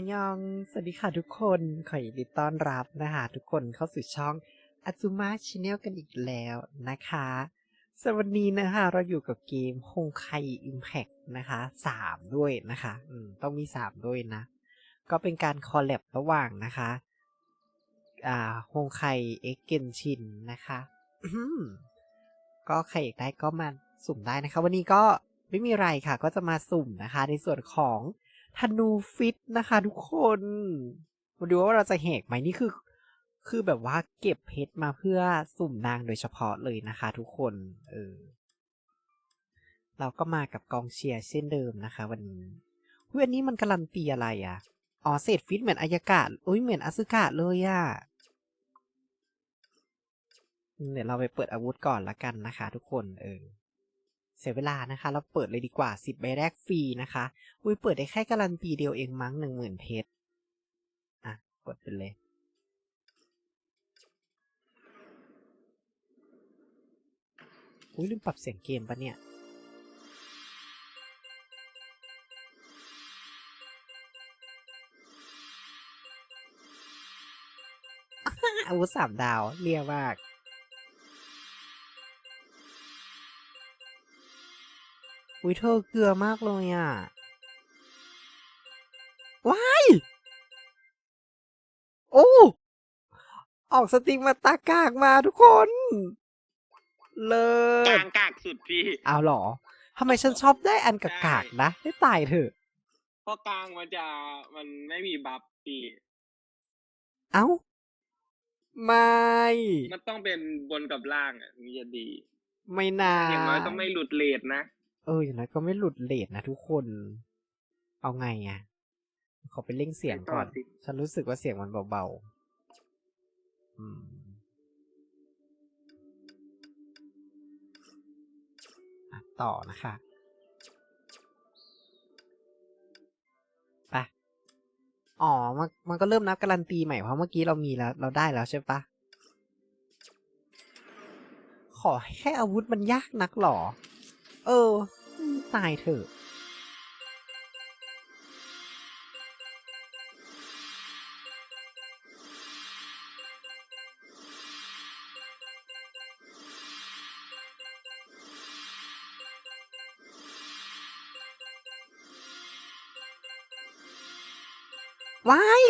อันยอง สวัสดีค่ะทุกคน ขอยินดีต้อนรับนะคะทุกคนเข้าสู่ช่อง Azuma Channel กันอีกแล้วนะคะสำหรับวันนี้นะคะเราอยู่กับเกม h o n k a i Impact นะคะสามด้วยนะคะอืมต้องมีสามด้วยนะ ก็เป็นการคอลแลบระหว่างนะคะอ่า h o n k a i X Genshin นะคะก็ใครอยากได้ก็มาสุ่มได้นะคะ วันนี้ก็ไม่มีไรค่ะ ก็จะมาสุ่มนะคะ ในส่วนของ ธนูฟิตนะคะทุกคนมาดูว่าเราจะแหกไหมนี่คือ คือแบบว่าเก็บเพชรมาเพื่อสุ่มนางโดยเฉพาะเลยนะคะ ทุกคน เออ เราก็มากับกองเชียร์เช่นเดิมนะคะ วันนี้เฮ้ยอันนี้มันการันตีอะไรอะ อ๋อเศษฟิตเหมือนอายากาศอุ้ยเหมือนอสึกะเลยอะเดี๋ยวเราไปเปิดอาวุธก่อนละกันนะคะ ทุกคน เออ เสียเวลานะคะ เราเปิดเลยดีกว่าสิบใบแรกฟรีนะคะ อุ้ยเปิดได้แค่การันตีเดียวเองมั้งหนึ่งหมื่นเพชรอะ กดไปเลย อุ้ยลืมปรับเสียงเกมปะเนี่ย อาวุธสามดาว เรียกมา อุ้ยเธอเกลือมากเลยอะ ว้าย โอ้ ออกสติกมาตากากมาทุกคน เลิกศลางกากสุดพี่เอาเหรอทำไมฉันชอบได้อันกากากๆนะให้ตายเถอะ เพราะกลางมันจะมันไม่มีบัฟพี่เอ้า ไม่ มันต้องเป็นบนกับล่างอะนี่จะดี ไม่นาอย่างน้อยก็ไม่หลุดเลทนะ เออ อย่างน้อยก็ไม่หลุดเลทนะทุกคน เอาไงอะขอไปเร่งเสียงก่อนไปต่อสิฉันรู้สึกว่าเสียงมันเบาๆอืมอะต่อนะคะไปอ๋อ มันมันก็เริ่มนับการันตีใหม่ เพราะเมื่อกี้เรามีแล้ว เราได้แล้วใช่ปะ ขอให้แค่อาวุธมันยากนักหรอ เออ ตายเถอะว้าย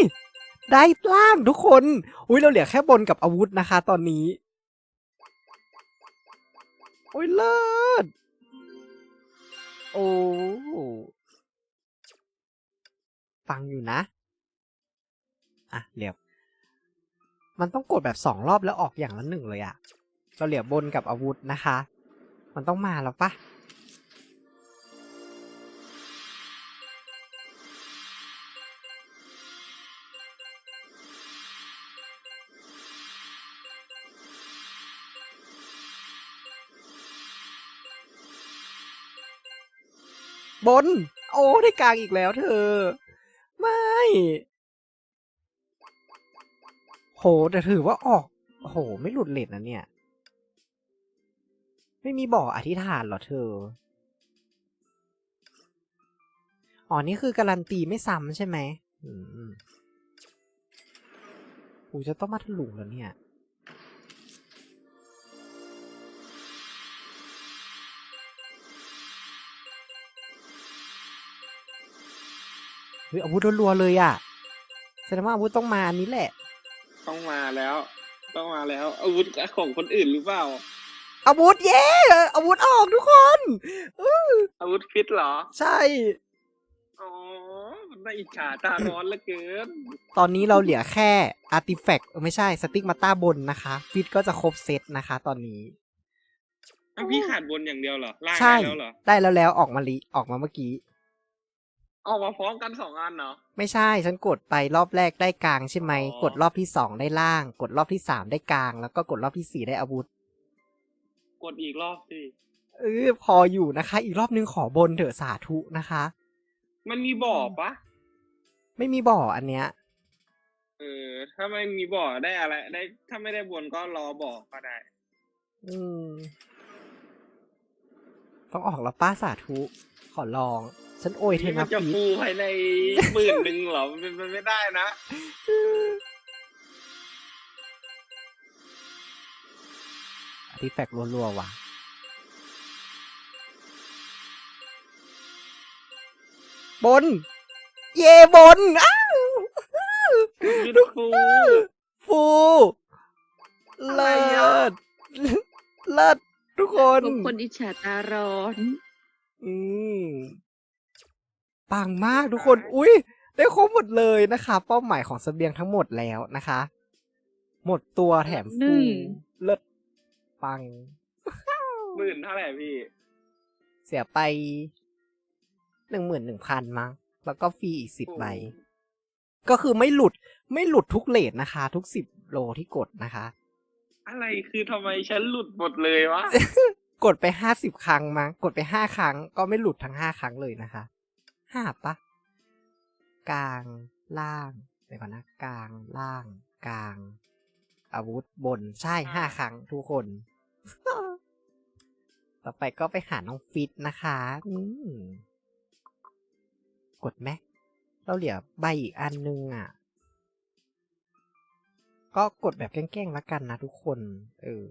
ได้ล่างทุกคน อุ้ยเราเหลือแค่บนกับอาวุธนะคะตอนนี้ โอ้ยเลิศ โอ้ ฟังอยู่นะ อะเหลียบ มันต้องกดแบบสองรอบแล้วออกอย่างละหนึ่งเลยอะเราเหลียบบนกับอาวุธนะคะ มันต้องมาแล้วปะ บน โอ้ได้กลางอีกแล้วเธอ ไม่ โห แต่ถือว่าออก โห ไม่หลุดเลทนะเนี่ย ไม่มีบ่ออธิษฐานเหรอเธอ อ๋อ นี่คือการันตีไม่ซ้ำใช่ไหมอืมกูจะต้องมาถลุงแล้วเนี่ย เฮ้ยอาวุธรัวๆเลยอะแสดงว่าอาวุธต้องมาอันนี้แหละ ต้องมาแล้ว ต้องมาแล้ว อาวุธของคนอื่นหรือเปล่า อาวุธเย้อาวุธออกทุกคนอาวุธฟิตเหรอ ใช่ อ๋อมันน่าอิจฉาตาร้อนเหลือเกิน ตอนนี้เราเหลือแค่อาร์ติแฟกต์ไม่ใช่สติ๊กมาต้าบนนะคะ ฟิตก็จะครบเซตนะคะ ตอนนี้อ้าวพี่ขาดบนอย่างเดียวเหรอล่างใช่ได้แล้วเหรอ ได้แล้วแล้วออกมาลิออกมาเมื่อกี้ ออกมาพร้อมกันสองอันเหรอ ไม่ใช่ฉันกดไปรอบแรกได้กลางใช่ไหม อ๋อ กดรอบที่สองได้ล่าง กดรอบที่สามได้กลาง แล้วก็กดรอบที่สี่ได้อาวุธ กดอีกรอบสิ เออพออยู่นะคะ อีกรอบนึงขอบนเถอะสาธุนะคะ มันมีบ่อปะ ไม่มีบ่ออันเนี้ย เออ ถ้าไม่มีบ่อได้อะไร ได้ ถ้าไม่ได้บนก็รอบ่อก็ได้ อืม ต้องออกแล้วป้าสาธุ ขอลอง ฉันโอยเทนี่นะมันจะฟีดฟูภายในหมื่นหนึ่งเหรอมันเป็นไปไม่ได้นะอาร์ติแฟกต์รัวๆว่ะ บน เย่บนอ้าวยูทูฟูอะไรเลิอะ ศเลิศทุกคน ทุกคนอิจฉาตาร้อน อืม ปังมากทุกคน อุ้ยได้ครบหมดเลยนะคะ เป้าหมายของเสบียงทั้งหมดแล้วนะคะ หมดตัวแถมหฟูนึ่งเลิศปังหมื่นเท่าไหร่พี่ เสียไปหนึ่งหมื่นหนึ่งพันมั้ง แล้วก็ฟรีอีกสิบโอ้ใบ ก็คือไม่หลุดไม่หลุดทุกเลทนะคะ ทุกสิบโลที่กดนะคะ อะไรคือทำไมฉันหลุดหมดเลยวะ กดไปห้าสิบครั้งมั้ง กดไปห้าครั้ง ก็ไม่หลุดทั้งห้าครั้งเลยนะคะ ห้าปะกลางล่างเดี๋ยวก่อนนะกลางล่างกลาง อาวุธบนใช่ห้าครั้งทุกคน ต่อไปก็ไปหาน้องฟิตนะคะอืมกดไหมเราเหลือใบอีกอันนึงอะ ก็กดแบบแกล้งๆแล้วกันนะทุกคน เออ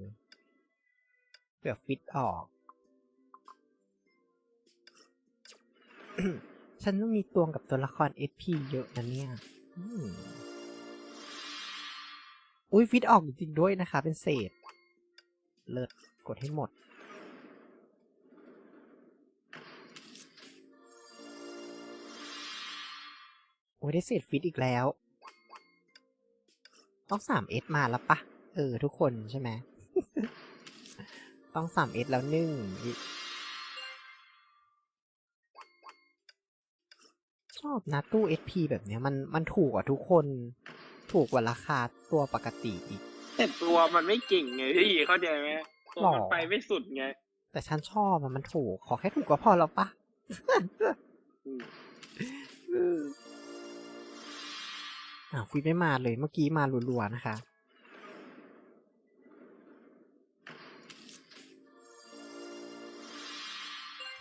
เผื่อฟิตออก ฉันต้องมีตวงกับตัวละคร SP เยอะนะเนี่ยอืมอุ้ยฟิตออกจริงๆด้วยนะคะ เป็นเศษ เลิศกดให้หมด โอ้ยได้เศษฟิตอีกแล้ว ต้องสามเอสมาแล้วปะ เออ ทุกคนใช่ไหม ต้องสามเอสแล้วหนึ่ง ชอบนะตู้ SP แบบเนี้ยมันมันถูกกว่าทุกคน ถูกกว่าราคาตัวปกติอีก แต่ตัวมันไม่เก่งไงพี่เข้าใจไหมตัวมันหรอไปไม่สุดไง แต่ฉันชอบอะมันถูก ขอแค่ถูกก็พอแล้วปะอืมอืมอ้าวฟิตไม่มาเลยเมื่อกี้มารัวๆนะคะ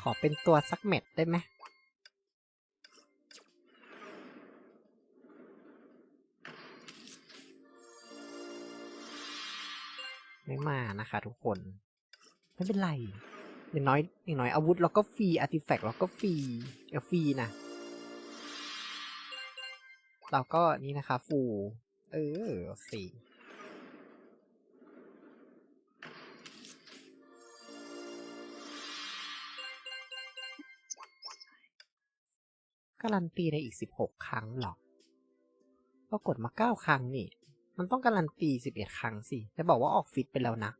ขอเป็นตัวสักเม็ดได้ไหม ม่มานะคะทุกคน ไม่เป็นไร อย่างน้อยอย่างน้อยอาวุธเราก็ฟรีอาร์ติแฟกต์เราก็ฟรีเดี๋ยวฟรีนะ เราก็นี่นะคะ ฟูเออสี่การันตีในอีกสิบหกครั้งหรอก็กดมาเก้าครั้งนี่ มันต้องการันตีสิบเอ็ดครั้งสิแต่บอกว่าออกฟิตไปแล้วนะ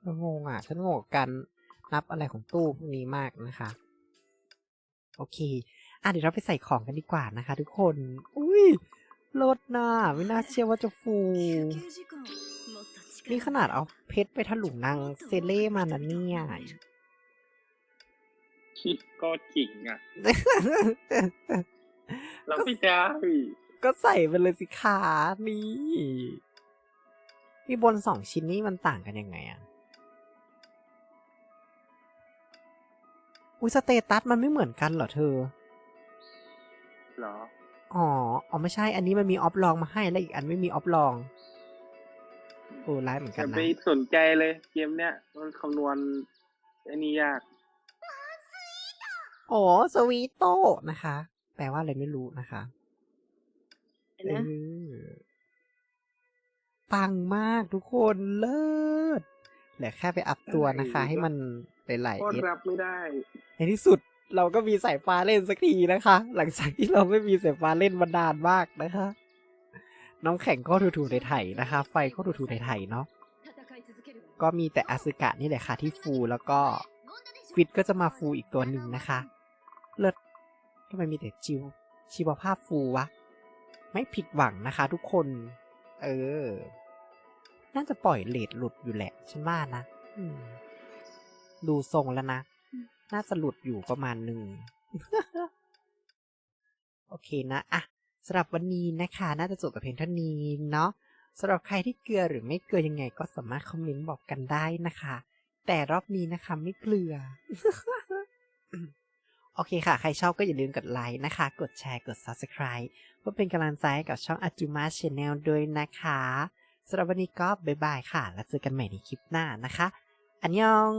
เอองงอะ ฉันงงกับการนับอะไรของตู้พวกนี้มากนะคะ โอเค อะเดี๋ยวเราไปใส่ของกันดีกว่านะคะ ทุกคน อุ้ยลดน่าไม่น่าเชื่อว่าจะฟู นี่ขนาดเอาเพชรไปถลุงนางเซเล่มานะเนี่ยก็จริงอะ เราไม่ได้ก็ใส่ไปเลยสิขานี่ที่บนสองชิ้นนี้มันต่างกันยังไงอะอุ้ยสเตตัสมันไม่เหมือนกันเหรอเธอเหรอ อ๋อ อ๋อไม่ใช่ อันนี้มันมีออฟลองมาให้แล้วอีกอันไม่มีออฟลอง โอ้ร้ายเหมือนอกันย่านะไปสนใจเลยเกมเนี้ยมันคำนวณไอ้นี่ยาก อ๋อ สวีโตนะคะ แปลว่าอะไรไม่รู้นะคะนะเออปังมากทุกคนเลิศเหลือแค่ไปอัพตัวนะคะ ให้มันหลายโคๆตเอรสรับไม่ได้ ในที่สุดเราก็มีสายฟ้าเล่นสักทีนะคะ หลังจากที่เราไม่มีสายฟ้าเล่นมานานมากนะคะ น้ำแข็งก็ถูๆไถๆนะคะ ไฟก็ถูๆไถๆเนาะก็มีแต่อาซึกะนี่แหละค่ะที่ฟูแล้วก็ฟิตก็จะมาฟูอีกตัวหนึ่งนะคะ เลิศ ทำไมมีแต่จิวชีวภาพฟูวะ ไม่ผิดหวังนะคะทุกคน เออ น่าจะปล่อยเลดหลุดอยู่แหละ ฉันว่านะอืมดูทรงแล้วนะ น่าจะหลุดอยู่ประมาณหนึ่ง โอเคนะอะสำหรับวันนี้นะคะ น่าจะจบแต่เพียงเท่านี้เนาะสำหรับใครที่เกลือหรือไม่เกลือยังไง ก็สามารถคอมเมนต์บอกกันได้นะคะ แต่รอบนี้นะคะไม่เกลือ โอเคค่ะ ใครชอบก็อย่าลืมกดไลค์นะคะ กดแชร์ กด Subscribe เพื่อเป็นกำลังใจให้กับช่อง a j u m a Channel ด้วยนะคะสำหรับวันนี้ก็บ๊ายบายค่ะ แล้วเจอกันใหม่ในคลิปหน้านะคะ อันยอง